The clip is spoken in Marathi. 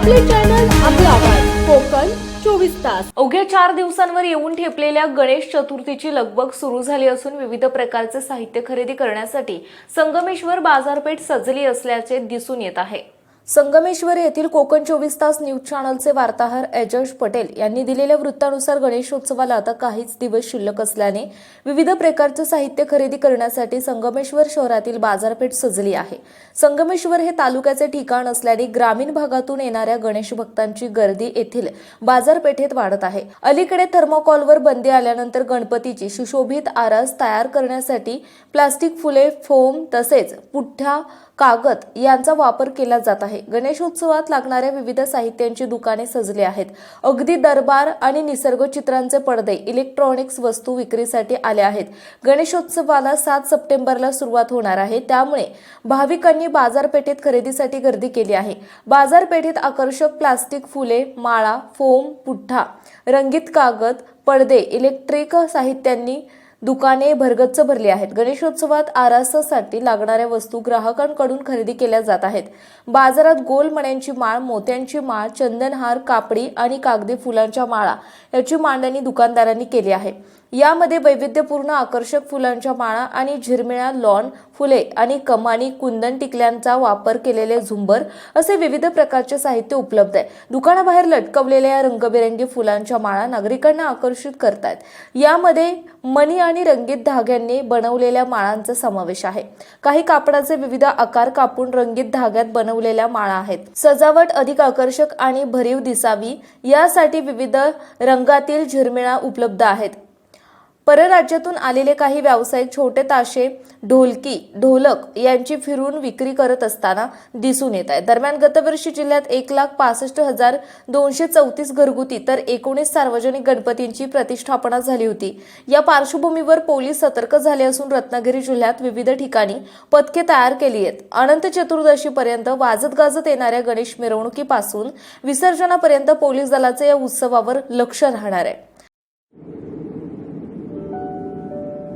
आपले चॅनल आपला आवाज. कोकण चोवीस तास. अवघ्या चार दिवसांवर येऊन ठेपलेल्या गणेश चतुर्थीची लगबग सुरू झाली असून विविध प्रकारचे साहित्य खरेदी करण्यासाठी संगमेश्वर बाजारपेठ सजली असल्याचे दिसून येत आहे. संगमेश्वर येथील कोकण चोवीस तास न्यूज चॅनलचे वार्ताहर अजश पटेल यांनी दिलेल्या वृत्तानुसार गणेशोत्सवाला आता काहीच दिवस शिल्लक असल्याने विविध प्रकारचे साहित्य खरेदी करण्यासाठी संगमेश्वर शहरातील बाजारपेठ सजली आहे. संगमेश्वर हे तालुक्याचे ठिकाण असल्याने ग्रामीण भागातून येणाऱ्या गणेश भक्तांची गर्दी येथील बाजारपेठेत वाढत आहे. अलीकडे थर्मोकॉलवर बंदी आल्यानंतर गणपतीची सुशोभित आरास तयार करण्यासाठी प्लास्टिक फुले फोम तसेच पुठ्ठा कागद यांचा वापर केला जात आहे. आहे. गणेशोत्सवात लागणाऱ्या विविध साहित्यांची दुकाने सजली आहेत. अगदी दरबार आणि निसर्ग चित्रांचे पडदे इलेक्ट्रॉनिक्स वस्तू विक्रीसाठी आले आहेत. गणेशोत्सवाला सात सप्टेंबरला सुरुवात होणार आहे. त्यामुळे भाविकांनी बाजारपेठेत खरेदीसाठी गर्दी केली आहे. बाजारपेठेत आकर्षक प्लास्टिक फुले माळा फोम पुठ्ठा रंगीत कागद पडदे इलेक्ट्रिक साहित्यांनी दुकाने भरगच्च भरली आहेत. गणेशोत्सवात आरासासाठी लागणाऱ्या वस्तू ग्राहकांकडून खरेदी केल्या जात आहेत. बाजारात गोल मण्यांची माळ मोत्यांची माळ चंदनहार कापडी आणि कागदी फुलांच्या माळा याची मांडणी दुकानदारांनी केली आहे. यामध्ये वैविध्यपूर्ण आकर्षक फुलांच्या माळा आणि झिरमिळ्या लॉन फुले आणि कमानी कुंदन टिकल्यांचा वापर केलेले झुंबर असे विविध प्रकारचे साहित्य उपलब्ध आहे. दुकानाबाहेर लटकवलेल्या या रंगबेरंगी फुलांच्या माळा नागरिकांना आकर्षित करतायत. यामध्ये मणी आणि रंगीत धाग्यांनी बनवलेल्या माळांचा समावेश आहे. काही कापडाचे विविध आकार कापून रंगीत धाग्यात बनवलेल्या माळा आहेत. सजावट अधिक आकर्षक आणि भरीव दिसावी यासाठी विविध रंगातील झिरमिळा उपलब्ध आहेत. परराज्यातून आलेले काही व्यावसायिक छोटे ताशे ढोलकी ढोलक यांची फिरून विक्री करत असताना दिसून येत आहे. दरम्यान गतवर्षी जिल्ह्यात एक लाख पासष्ट हजार दोनशे चौतीस घरगुती तर एकोणीस सार्वजनिक गणपतींची प्रतिष्ठापना झाली होती. या पार्श्वभूमीवर पोलीस सतर्क झाले असून रत्नागिरी जिल्ह्यात विविध ठिकाणी पथके तयार केली आहेत. अनंत चतुर्दशीपर्यंत वाजत गाजत येणाऱ्या गणेश मिरवणुकीपासून विसर्जनापर्यंत पोलीस दलाचे या उत्सवावर लक्ष राहणार आहे.